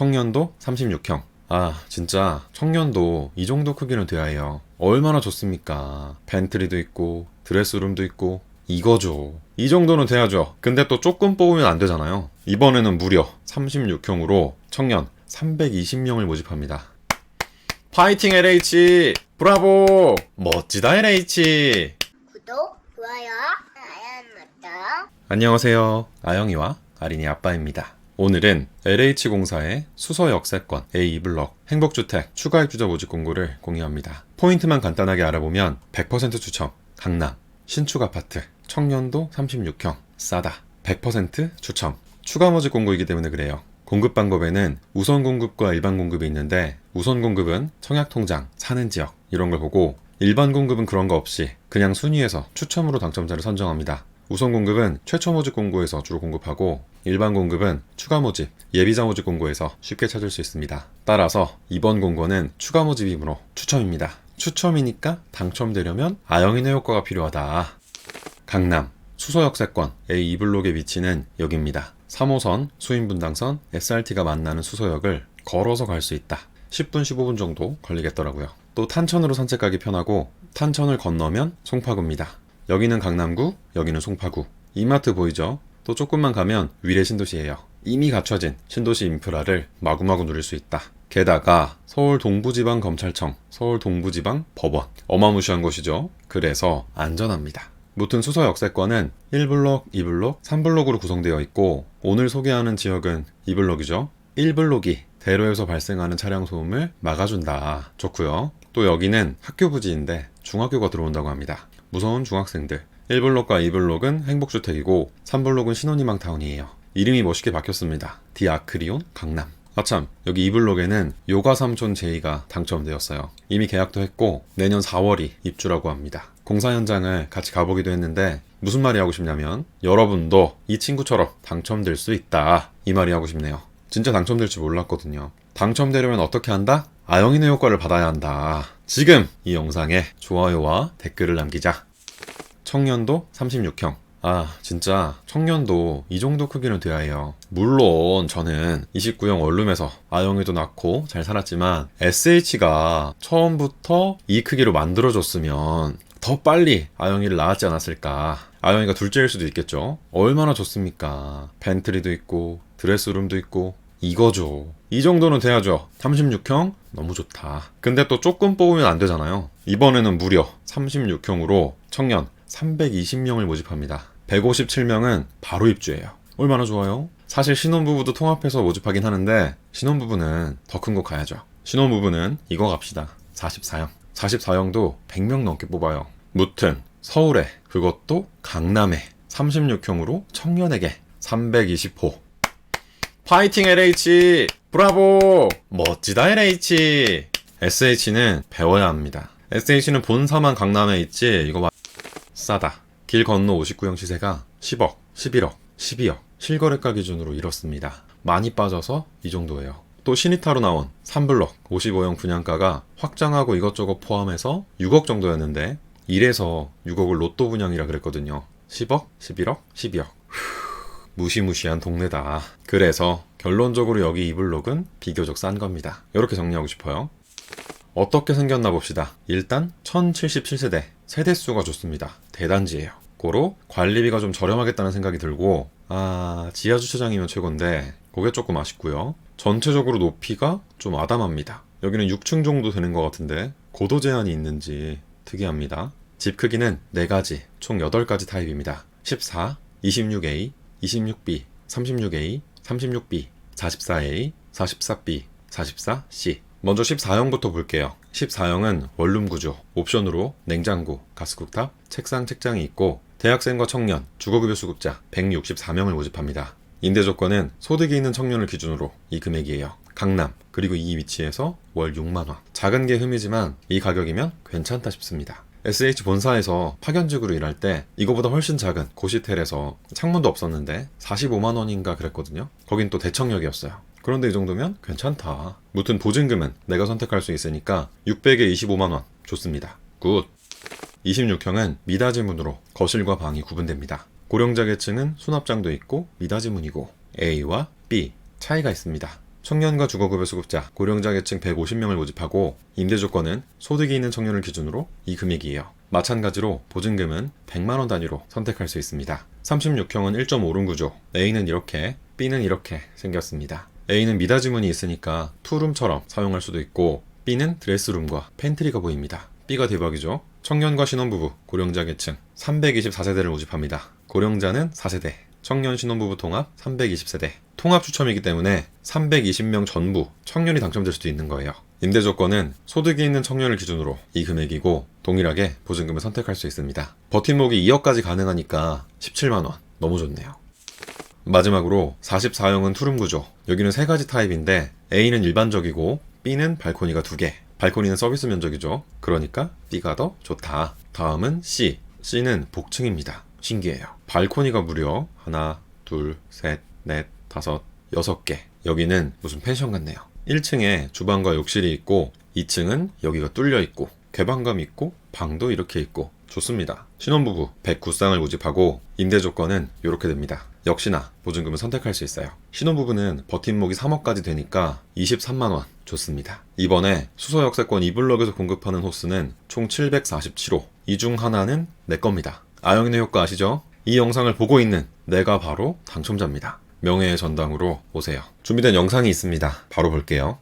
청년도 36형. 아, 진짜 청년도 이 정도 크기는 돼야 해요. 얼마나 좋습니까? 벤트리도 있고 드레스룸도 있고 이거죠. 이 정도는 돼야죠. 근데 또 조금 뽑으면 안 되잖아요. 이번에는 무려 36형으로 청년 320명을 모집합니다. 파이팅 LH! 브라보! 멋지다 LH! 구독, 좋아요, 알람 맞다. 안녕하세요. 아영이와 아린이 아빠입니다. 오늘은 LH공사의 수서 역세권 A2블럭 행복주택 추가 입주자 모집 공고를 공유합니다. 포인트만 간단하게 알아보면 100% 추첨, 강남, 신축 아파트, 청년도 36형, 싸다, 100% 추첨. 추가 모집 공고이기 때문에 그래요. 공급 방법에는 우선 공급과 일반 공급이 있는데 우선 공급은 청약 통장, 사는 지역 이런 걸 보고 일반 공급은 그런 거 없이 그냥 순위에서 추첨으로 당첨자를 선정합니다. 우선 공급은 최초 모집 공고에서 주로 공급하고 일반 공급은 추가 모집, 예비자 모집 공고에서 쉽게 찾을 수 있습니다. 따라서 이번 공고는 추가 모집이므로 추첨입니다. 추첨이니까 당첨되려면 아영인의 효과가 필요하다. 강남 수서역세권 A2블록의 위치는 여기입니다. 3호선 수인분당선 SRT가 만나는 수서역을 걸어서 갈 수 있다. 10분 15분 정도 걸리겠더라고요. 또 탄천으로 산책 가기 편하고 탄천을 건너면 송파구입니다. 여기는 강남구, 여기는 송파구. 이마트 보이죠? 또 조금만 가면 위례 신도시예요. 이미 갖춰진 신도시 인프라를 마구마구 누릴 수 있다. 게다가 서울 동부지방검찰청, 서울 동부지방 법원. 어마무시한 곳이죠. 그래서 안전합니다. 무튼 수서 역세권은 1블록, 2블록, 3블록으로 구성되어 있고 오늘 소개하는 지역은 2블록이죠. 1블록이 대로에서 발생하는 차량 소음을 막아준다. 좋고요. 또 여기는 학교 부지인데 중학교가 들어온다고 합니다. 무서운 중학생들. 1블록과 2블록은 행복주택이고 3블록은 신혼희망 타운이에요. 이름이 멋있게 바뀌었습니다. 디아크리온 강남. 아참 여기 2블록에는 요가 삼촌 제이가 당첨되었어요. 이미 계약도 했고 내년 4월이 입주라고 합니다. 공사 현장을 같이 가보기도 했는데 무슨 말이 하고 싶냐면 여러분도 이 친구처럼 당첨될 수 있다 이 말이 하고 싶네요. 진짜 당첨될 줄 몰랐거든요. 당첨되려면 어떻게 한다? 아영인의 효과를 받아야 한다. 지금 이 영상에 좋아요와 댓글을 남기자. 청년도 36형. 아, 진짜 청년도 이 정도 크기는 돼야 해요. 물론 저는 29형 원룸에서 아영이도 낳고 잘 살았지만 SH가 처음부터 이 크기로 만들어줬으면 더 빨리 아영이를 낳았지 않았을까. 아영이가 둘째일 수도 있겠죠. 얼마나 좋습니까. 벤트리도 있고 드레스룸도 있고 이거죠. 이 정도는 돼야죠. 36형? 너무 좋다. 근데 또 조금 뽑으면 안 되잖아요. 이번에는 무려 36형으로 청년 320명을 모집합니다. 157명은 바로 입주해요. 얼마나 좋아요? 사실 신혼부부도 통합해서 모집하긴 하는데 신혼부부는 더 큰 곳 가야죠. 신혼부부는 이거 갑시다. 44형. 44형도 100명 넘게 뽑아요. 무튼 서울에 그것도 강남에 36형으로 청년에게 320호. 파이팅 LH! 브라보! 멋지다 LH! SH는 배워야 합니다. SH는 본사만 강남에 있지 이거 봐. 싸다. 길 건너 59형 시세가 10억, 11억, 12억. 실거래가 기준으로 이렇습니다. 많이 빠져서 이 정도예요. 또 시니타로 나온 3블럭 55형 분양가가 확장하고 이것저것 포함해서 6억 정도였는데 이래서 6억을 로또 분양이라 그랬거든요. 10억, 11억, 12억. 무시무시한 동네다. 그래서 결론적으로 여기 이 블록은 비교적 싼 겁니다. 이렇게 정리하고 싶어요. 어떻게 생겼나 봅시다. 일단 1077세대 세대수가 좋습니다. 대단지예요. 고로 관리비가 좀 저렴하겠다는 생각이 들고 아 지하 주차장이면 최고인데 그게 조금 아쉽고요. 전체적으로 높이가 좀 아담합니다. 여기는 6층 정도 되는 것 같은데 고도 제한이 있는지 특이합니다. 집 크기는 4가지, 총 8가지 타입입니다. 14, 26A, 26B, 36A, 36B, 44A, 44B, 44C. 먼저 14형부터 볼게요. 14형은 원룸 구조, 옵션으로 냉장고, 가스쿡탑, 책상, 책장이 있고 대학생과 청년, 주거급여 수급자 164명을 모집합니다. 임대 조건은 소득이 있는 청년을 기준으로 이 금액이에요. 강남, 그리고 이 위치에서 월 6만원. 작은 게 흠이지만 이 가격이면 괜찮다 싶습니다. SH 본사에서 파견직으로 일할 때 이거보다 훨씬 작은 고시텔에서 창문도 없었는데 45만 원인가 그랬거든요. 거긴 또 대청역이었어요. 그런데 이 정도면 괜찮다. 무튼 보증금은 내가 선택할 수 있으니까 600에 25만 원 좋습니다. 굿. 26형은 미닫이문으로 거실과 방이 구분됩니다. 고령자 계층은 수납장도 있고 미닫이문이고 A와 B 차이가 있습니다. 청년과 주거급여 수급자, 고령자 계층 150명을 모집하고 임대 조건은 소득이 있는 청년을 기준으로 이 금액이에요. 마찬가지로 보증금은 100만 원 단위로 선택할 수 있습니다. 36형은 1.5룸 구조, A는 이렇게, B는 이렇게 생겼습니다. A는 미닫이문이 있으니까 투룸처럼 사용할 수도 있고 B는 드레스룸과 팬트리가 보입니다. B가 대박이죠. 청년과 신혼부부, 고령자 계층 324세대를 모집합니다. 고령자는 4세대, 청년 신혼부부 통합 320세대. 통합 추첨이기 때문에 320명 전부 청년이 당첨될 수도 있는 거예요. 임대 조건은 소득이 있는 청년을 기준으로 이 금액이고 동일하게 보증금을 선택할 수 있습니다. 버팀목이 2억까지 가능하니까 17만 원. 너무 좋네요. 마지막으로 44형은 투룸 구조. 여기는 세 가지 타입인데 A는 일반적이고 B는 발코니가 두 개. 발코니는 서비스 면적이죠. 그러니까 B가 더 좋다. 다음은 C. C는 복층입니다. 신기해요. 발코니가 무려 하나, 둘, 셋, 넷, 다섯, 여섯 개. 여기는 무슨 펜션 같네요. 1층에 주방과 욕실이 있고 2층은 여기가 뚫려 있고 개방감 있고 방도 이렇게 있고 좋습니다. 신혼부부 109쌍을 모집하고 임대 조건은 이렇게 됩니다. 역시나 보증금을 선택할 수 있어요. 신혼부부는 버팀목이 3억까지 되니까 23만원 좋습니다. 이번에 수서역세권 2블럭에서 공급하는 호스는 총 747호. 이 중 하나는 내 겁니다. 아영인의 효과 아시죠? 이 영상을 보고 있는 내가 바로 당첨자입니다. 명예의 전당으로 오세요. 준비된 영상이 있습니다. 바로 볼게요.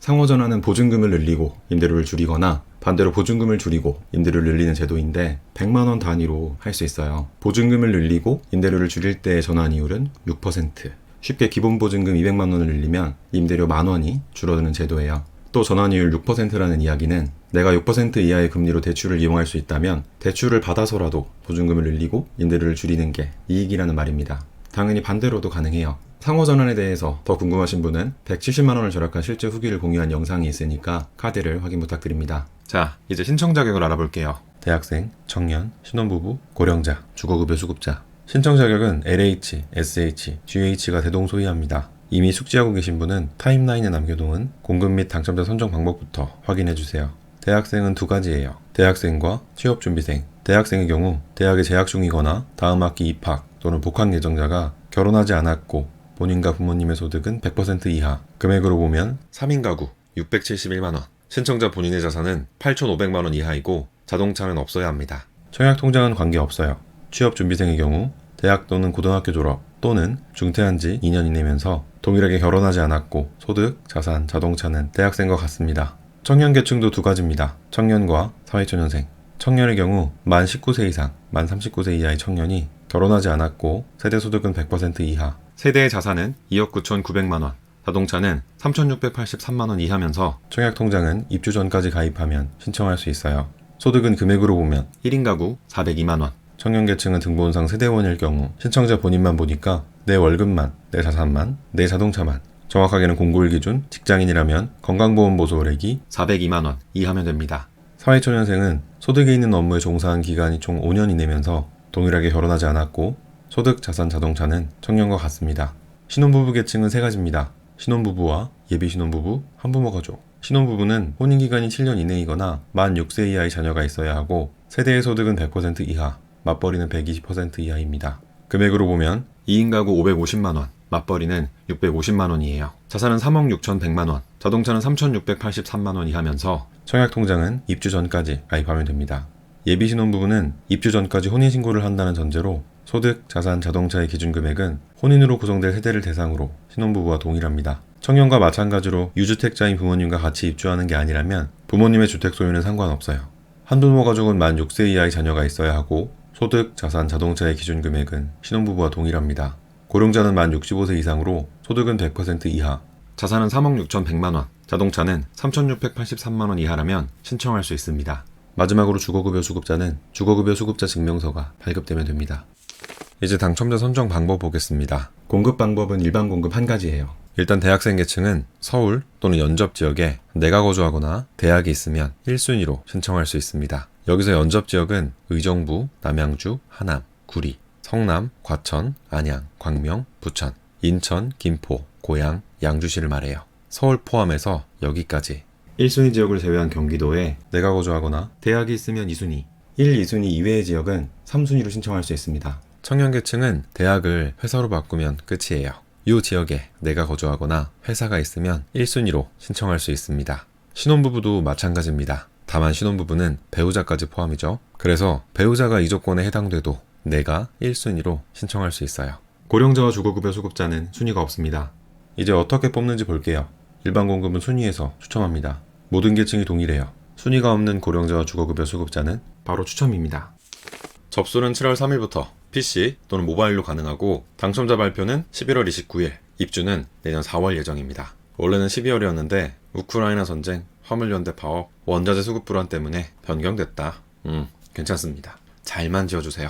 상호 전환은 보증금을 늘리고 임대료를 줄이거나 반대로 보증금을 줄이고 임대료를 늘리는 제도인데 100만 원 단위로 할 수 있어요. 보증금을 늘리고 임대료를 줄일 때의 전환 이율은 6%. 쉽게 기본 보증금 200만 원을 늘리면 임대료 만 원이 줄어드는 제도예요. 또 전환이율 6%라는 이야기는 내가 6% 이하의 금리로 대출을 이용할 수 있다면 대출을 받아서라도 보증금을 늘리고 임대료를 줄이는 게 이익이라는 말입니다. 당연히 반대로도 가능해요. 상호 전환에 대해서 더 궁금하신 분은 170만 원을 절약한 실제 후기를 공유한 영상이 있으니까 카드를 확인 부탁드립니다. 자, 이제 신청 자격을 알아볼게요. 대학생, 청년, 신혼부부, 고령자, 주거급여 수급자. 신청 자격은 LH, SH, GH가 대동소이합니다. 이미 숙지하고 계신 분은 타임라인에 남겨놓은 공급 및 당첨자 선정 방법부터 확인해 주세요. 대학생은 두 가지예요. 대학생과 취업준비생. 대학생의 경우 대학에 재학 중이거나 다음 학기 입학 또는 복학 예정자가 결혼하지 않았고 본인과 부모님의 소득은 100% 이하. 금액으로 보면 3인 가구 671만 원. 신청자 본인의 자산은 8,500만 원 이하이고 자동차는 없어야 합니다. 청약 통장은 관계 없어요. 취업 준비생의 경우 대학 또는 고등학교 졸업 또는 중퇴한 지 2년 이내면서 동일하게 결혼하지 않았고 소득, 자산, 자동차는 대학생과 같습니다. 청년 계층도 두 가지입니다. 청년과 사회초년생. 청년의 경우 만 19세 이상, 만 39세 이하의 청년이 결혼하지 않았고 세대 소득은 100% 이하. 세대의 자산은 2억 9,900만 원. 자동차는 3,683만 원 이하면서 청약 통장은 입주 전까지 가입하면 신청할 수 있어요. 소득은 금액으로 보면 1인 가구 402만 원. 청년 계층은 등본상 세대원일 경우 신청자 본인만 보니까 내 월급만, 내 자산만, 내 자동차만 정확하게는 공고일 기준 직장인이라면 건강보험보조액이 402만 원 이하면 됩니다. 사회초년생은 소득이 있는 업무에 종사한 기간이 총 5년 이 내면서 동일하게 결혼하지 않았고 소득, 자산, 자동차는 청년과 같습니다. 신혼부부 계층은 세 가지입니다. 신혼부부와 예비신혼부부, 한부모 가족. 신혼부부는 혼인기간이 7년 이내이거나 만 6세 이하의 자녀가 있어야 하고 세대의 소득은 100% 이하, 맞벌이는 120% 이하입니다. 금액으로 보면 2인 가구 550만원, 맞벌이는 650만 원이에요. 자산은 3억 6,100만 원, 자동차는 3,683만 원 이 하면서 청약통장은 입주 전까지 가입하면 됩니다. 예비신혼부부는 입주 전까지 혼인신고를 한다는 전제로 소득, 자산, 자동차의 기준 금액은 혼인으로 구성될 세대를 대상으로 신혼부부와 동일합니다. 청년과 마찬가지로 유주택자인 부모님과 같이 입주하는 게 아니라면 부모님의 주택 소유는 상관없어요. 한부모 가족은 만 6세 이하의 자녀가 있어야 하고 소득, 자산, 자동차의 기준 금액은 신혼부부와 동일합니다. 고령자는 만 65세 이상으로 소득은 100% 이하, 자산은 3억 6,100만 원, 자동차는 3,683만 원 이하라면 신청할 수 있습니다. 마지막으로 주거급여 수급자는 주거급여 수급자 증명서가 발급되면 됩니다. 이제 당첨자 선정 방법 보겠습니다. 공급 방법은 일반 공급 한 가지예요. 일단 대학생 계층은 서울 또는 연접 지역에 내가 거주하거나 대학이 있으면 1순위로 신청할 수 있습니다. 여기서 연접 지역은 의정부, 남양주, 하남, 구리, 성남, 과천, 안양, 광명, 부천, 인천, 김포, 고양, 양주시를 말해요. 서울 포함해서 여기까지 1순위 지역을 제외한 경기도에 내가 거주하거나 대학이 있으면 2순위 1, 2순위 이외의 지역은 3순위로 신청할 수 있습니다. 청년 계층은 대학을 회사로 바꾸면 끝이에요. 이 지역에 내가 거주하거나 회사가 있으면 1순위로 신청할 수 있습니다. 신혼부부도 마찬가지입니다. 다만 신혼부부는 배우자까지 포함이죠. 그래서 배우자가 이 조건에 해당돼도 내가 1순위로 신청할 수 있어요. 고령자와 주거급여 수급자는 순위가 없습니다. 이제 어떻게 뽑는지 볼게요. 일반 공급은 순위에서 추첨합니다. 모든 계층이 동일해요. 순위가 없는 고령자와 주거급여 수급자는 바로 추첨입니다. 접수는 7월 3일부터 PC 또는 모바일로 가능하고 당첨자 발표는 11월 29일, 입주는 내년 4월 예정입니다. 원래는 12월이었는데 우크라이나 전쟁, 화물연대 파업, 원자재 수급 불안 때문에 변경됐다. 음, 괜찮습니다. 잘만 지어주세요.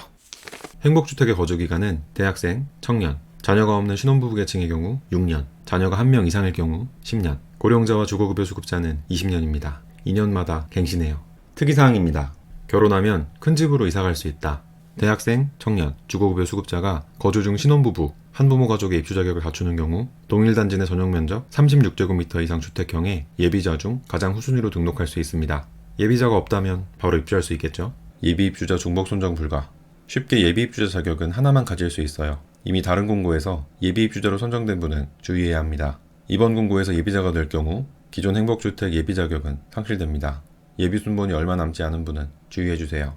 행복주택의 거주기간은 대학생, 청년, 자녀가 없는 신혼부부 계층의 경우 6년, 자녀가 1명 이상일 경우 10년, 고령자와 주거급여 수급자는 20년입니다. 2년마다 갱신해요. 특이사항입니다. 결혼하면 큰 집으로 이사갈 수 있다. 대학생, 청년, 주거급여 수급자가 거주 중 신혼부부, 한부모 가족의 입주 자격을 갖추는 경우 동일 단지 내 전용 면적 36제곱미터 이상 주택형의 예비자 중 가장 후순위로 등록할 수 있습니다. 예비자가 없다면 바로 입주할 수 있겠죠? 예비 입주자 중복 선정 불가. 쉽게 예비 입주자 자격은 하나만 가질 수 있어요. 이미 다른 공고에서 예비 입주자로 선정된 분은 주의해야 합니다. 이번 공고에서 예비자가 될 경우 기존 행복주택 예비 자격은 상실됩니다. 예비 순번이 얼마 남지 않은 분은 주의해 주세요.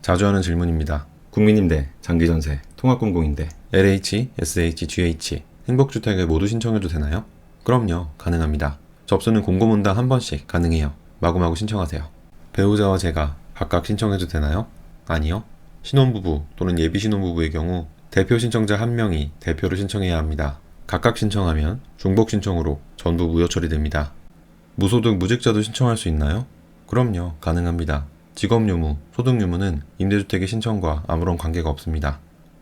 자주 하는 질문입니다. 국민임대, 장기전세, 통합공공임대, LH, SH, GH 행복주택에 모두 신청해도 되나요? 그럼요, 가능합니다. 접수는 공고문당 한 번씩 가능해요. 마구마구 신청하세요. 배우자와 제가 각각 신청해도 되나요? 아니요. 신혼부부 또는 예비 신혼부부의 경우 대표 신청자 한 명이 대표로 신청해야 합니다. 각각 신청하면 중복 신청으로 전부 무효 처리됩니다. 무소득 무직자도 신청할 수 있나요? 그럼요, 가능합니다. 직업 유무, 소득 유무는 임대주택의 신청과 아무런 관계가 없습니다.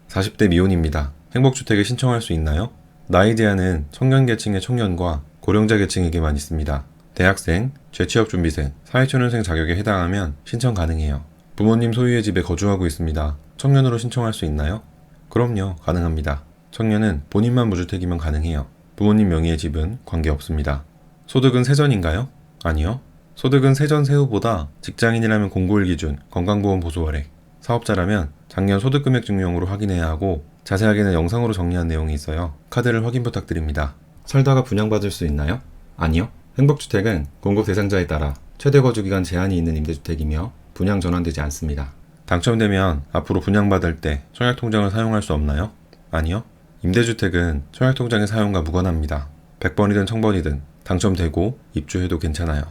40대 미혼입니다. 행복주택에 신청할 수 있나요? 나이 제한은 청년 계층의 청년과 고령자 계층에게만 있습니다. 대학생, 재취업 준비생, 사회초년생 자격에 해당하면 신청 가능해요. 부모님 소유의 집에 거주하고 있습니다. 청년으로 신청할 수 있나요? 그럼요, 가능합니다. 청년은 본인만 무주택이면 가능해요. 부모님 명의의 집은 관계없습니다. 소득은 세전인가요? 아니요. 소득은 세전 세후보다 직장인이라면 공고일 기준 건강보험 보수 월액, 사업자라면 작년 소득금액 증명으로 확인해야 하고 자세하게는 영상으로 정리한 내용이 있어요. 카드를 확인 부탁드립니다. 살다가 분양받을 수 있나요? 아니요. 행복주택은 공급 대상자에 따라 최대 거주기간 제한이 있는 임대주택이며 분양 전환되지 않습니다. 당첨되면 앞으로 분양받을 때 청약통장을 사용할 수 없나요? 아니요. 임대주택은 청약통장의 사용과 무관합니다. 100번이든 1000번이든 당첨되고 입주해도 괜찮아요.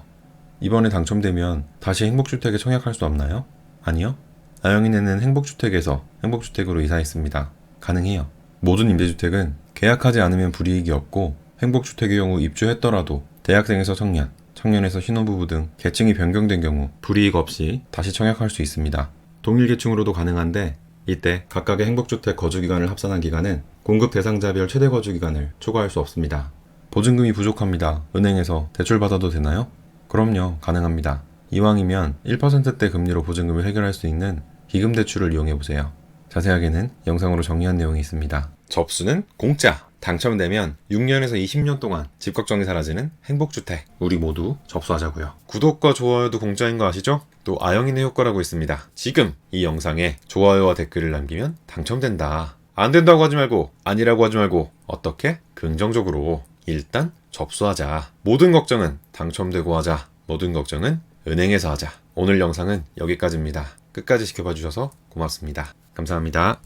이번에 당첨되면 다시 행복주택에 청약할 수 없나요? 아니요. 아영이네는 행복주택에서 행복주택으로 이사했습니다. 가능해요. 모든 임대주택은 계약하지 않으면 불이익이 없고 행복주택의 경우 입주했더라도 대학생에서 청년, 청년에서 신혼부부 등 계층이 변경된 경우 불이익 없이 다시 청약할 수 있습니다. 동일 계층으로도 가능한데 이때 각각의 행복주택 거주기간을 합산한 기간은 공급 대상자별 최대 거주기간을 초과할 수 없습니다. 보증금이 부족합니다. 은행에서 대출 받아도 되나요? 그럼요, 가능합니다. 이왕이면 1%대 금리로 보증금을 해결할 수 있는 기금 대출을 이용해 보세요. 자세하게는 영상으로 정리한 내용이 있습니다. 접수는 공짜. 당첨되면 6년에서 20년 동안 집 걱정이 사라지는 행복주택. 우리 모두 접수하자고요. 구독과 좋아요도 공짜인 거 아시죠? 또 아영이네 효과라고 있습니다. 지금 이 영상에 좋아요와 댓글을 남기면 당첨된다. 안 된다고 하지 말고 아니라고 하지 말고 어떻게? 긍정적으로 일단 접수하자. 모든 걱정은 당첨되고 하자. 모든 걱정은 은행에서 하자. 오늘 영상은 여기까지입니다. 끝까지 지켜봐 주셔서 고맙습니다. 감사합니다.